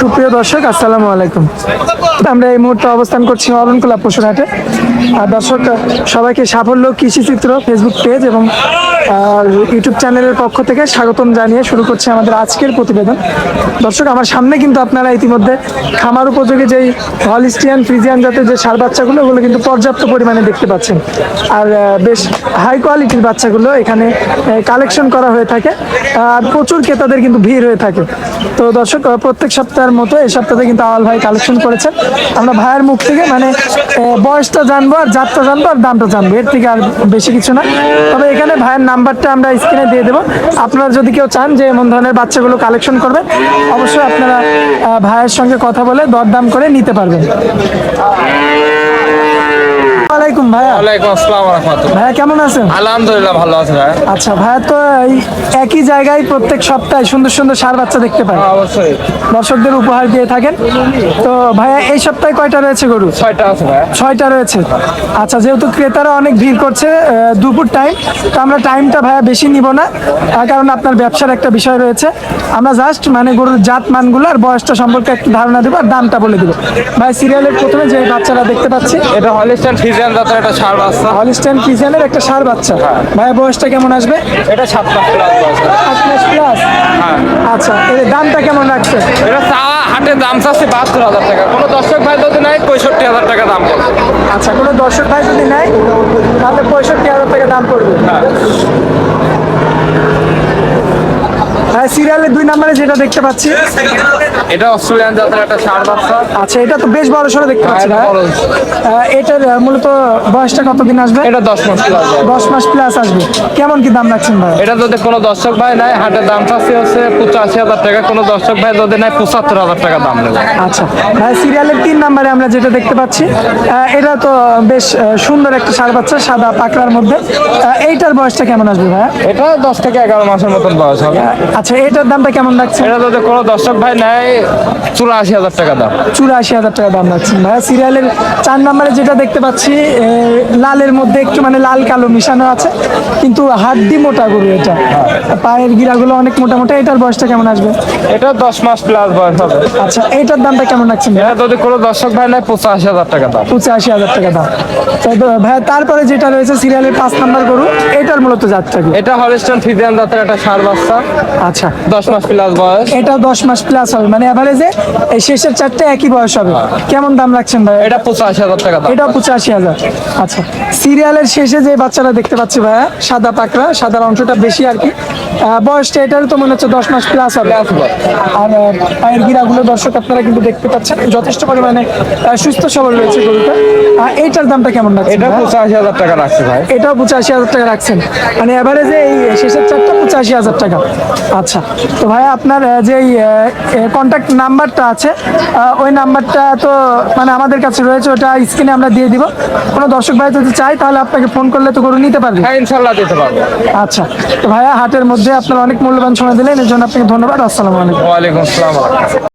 সুপ্রিয় দর্শক, আসসালামু আলাইকুম। আমরা এই মুহূর্তে অবস্থান করছি অরণকুলা পশুরহাটে আর দর্শক, সবাইকে সাফল্য কৃষি চিত্র ফেসবুক পেজ এবং ইউটিউব চ্যানেলের পক্ষ থেকে স্বাগতম জানিয়ে শুরু করছে আমাদের আজকের প্রতিবেদন। দর্শক, আমার সামনে কিন্তু আপনারা ইতিমধ্যে খামার উপযোগী যেই হলিস্টিয়ান ফ্রিজিয়ান জাতের যে সার বাচ্চাগুলো, ওগুলো কিন্তু পর্যাপ্ত পরিমাণে দেখতে পাচ্ছেন। আর বেশ হাই কোয়ালিটির বাচ্চাগুলো এখানে কালেকশন করা হয়ে থাকে। আর প্রচুর ক্রেতাদের কিন্তু ভিড় হয়ে থাকে। তো দর্শক প্রত্যেক সপ্তাহের মতো এই সপ্তাহে কিন্তু আওয়াল ভাই কালেকশন করেছেন আমরা ভাইয়ের মুখ থেকে মানে বয়সটা জানব আর জাতটা জানব আর দামটা জানব, এর থেকে আর বেশি কিছু না। তবে এখানে ভাইয়ের নাম্বারটা আমরা স্ক্রিনে দিয়ে দেবো। আপনারা যদি কেউ চান যে এমন ধরনের বাচ্চাগুলো কালেকশন করবে, অবশ্যই আপনারা ভাইয়ের সঙ্গে কথা বলে দরদাম করে নিতে পারবেন। ভাইয়া। ওয়ালাইকুম আসসালাম রহমতুল্লাহ ভাইয়া কেমন আছেন? আলহামদুলিল্লাহ ভালো আছে আচ্ছা ভাইয়া তো একই জায়গায় প্রত্যেক সপ্তাহে সুন্দর সুন্দর সার বাচ্চা দেখতে পাই অবশ্যই। দর্শকদের উপহার দিয়ে থাকেন। তো ভাইয়া এই সপ্তাহে কয়টা রয়েছে গরু? ছয়টা আছে ভাই ছয়টা রয়েছে। আচ্ছা যেহেতু ক্রেতারা অনেক ভিড় করছে দুপুর টাইম তো আমরা টাইমটা ভাইয়া বেশি নিব না তার কারণ আপনার ব্যবসার একটা বিষয় রয়েছে। আমরা জাস্ট মানে গরুর জাত মানগুলো আর বয়সটা সম্পর্কে একটু ধারণা দেবো আর দামটা বলে দেবো। ভাই সিরিয়ালের প্রথমে যে বাচ্চারা দেখতে পাচ্ছি এটা হলিস্টান ফিজিয়ান জাতের একটা সার বাচ্চা। হলিস্টাইন ফিজিয়ানের একটা সার বাচ্চা। ভাইয়া বয়সটা কেমন আসবে? এটা সাত মাস প্লাস বয়স। প্লাস হ্যাঁ। আচ্ছা এর দামটা কেমন রাখছে? এটা হাটের দাম চাচ্ছে বাহাত্তর হাজার টাকা। কোনো দর্শক ভাই যদি নাই পঁয়ষট্টি হাজার টাকা দাম পড়বে। আচ্ছা কোনো দর্শক ভাই যদি নেয় তাহলে পঁয়ষট্টি হাজার টাকা দাম পড়বে। হ্যাঁ। সিরিয়ালের দুই নম্বরে যেটা দেখতে পাচ্ছি এটা অস্ট্রেলিয়ান জাতের একটা সার বাচ্চা। আচ্ছা এটা তো বেশ বড় সড়ো দেখতে পাচ্ছি এটার মূলত বয়সটা কতদিন আসবে? এটা দশ মাস প্লাস দশ মাস প্লাস আসবে। কেমন কি দাম রাখছেন ভাই? এটা যদি কোনো দর্শক ভাই নাই হাটের দাম চাচ্ছে হচ্ছে পঁচাশি হাজার টাকা। কোনো দর্শক ভাই যদি নাই পঁচাত্তর হাজার টাকা দাম নেবে। আচ্ছা ভাই সিরিয়ালের তিন নম্বরে আমরা যেটা দেখতে পাচ্ছি এটা তো বেশ সুন্দর একটা সার বাচ্চা সাদা পাকড়ার মধ্যে। এইটার বয়সটা কেমন আসবে ভাই? এটা দশ থেকে এগারো মাসের মতন বয়স হবে। আচ্ছা এটার দামটা কেমন রাখছেন? এটা যদি কোনো দর্শক ভাই নেয় চুরাশি হাজার টাকা দাম। চুরাশি হাজার টাকা দাম ভাইয়া। সিরিয়ালের চার নম্বরে যেটা দেখতে পাচ্ছি লালের মধ্যে একটু মানে লাল কালো মিশানো আছে কিন্তু হাড্ডি মোটা গরু এটা। পায়ের গিরাগুলো অনেক মোটা মোটা এটার বয়সটা কেমন আসবে? এটা দশ মাস প্লাস বয়স হবে। আচ্ছা এইটার দামটা কেমন রাখছেন এটা যদি কোনো দর্শক ভাই নেয় পঁচাশি হাজার টাকা দাম। পঁচাশি হাজার টাকা দাম। ভাইয়া তারপরে যেটা রয়েছে সিরিয়ালের পাঁচ নাম্বার গরু এটার মূলত যাত্রা এটা হলিস্টন ফিজিয়ান জাতের একটা সার বাচ্চা। আচ্ছা। দশ মাস প্লাস বয়স। এটা দশ মাস প্লাস হবে মানে এভারেজে এই শেষের চারটে একই বয়স হবে। কেমন দাম রাখছেন ভাই এটা পঁচাশি হাজার টাকা এটা পঁচাশি হাজার। আচ্ছা সিরিয়ালের শেষে যে বাচ্চারা দেখতে পাচ্ছি ভাইয়া সাদা পাকড়া সাদার অংশটা বেশি আর কি। বয়সটা এটার তো মনে হচ্ছে দশ মাস প্লাস হবে। আর পায়ের গিরাগুলো দর্শক আপনারা কিন্তু দেখতে পাচ্ছেন। যথেষ্ট পরিমাণে সুস্থ সবল রয়েছে গরুটা। এইটার দামটা কেমন লাগছে এটা পঁচাশি হাজার টাকা রাখছে ভাই। এটাও পঁচাশি হাজার টাকা রাখছেন। মানে এভারেজে এই শেষের চারটা পঁচাশি হাজার টাকা। আচ্ছা তো ভাই আপনার যেই কন্ট্যাক্ট নাম্বারটা আছে ওই নাম্বারটা তো মানে আমাদের কাছে রয়েছে ওটা স্ক্রিনে আমরা দিয়ে দিব। কোনো দর্শক ভাই যদি চাই তাহলে আপনাকে ফোন করলে তো গরু নিতে পারবে। হ্যাঁ ইনশাল্লাহ দিতে পারব। আচ্ছা তো ভাইয়া হাটের মধ্যে আপনার অনেক মূল্যবান সময় দিলেন এই জন্য আপনাকে ধন্যবাদ আসসালামু আলাইকুম। ওয়ালাইকুম আসসালাম।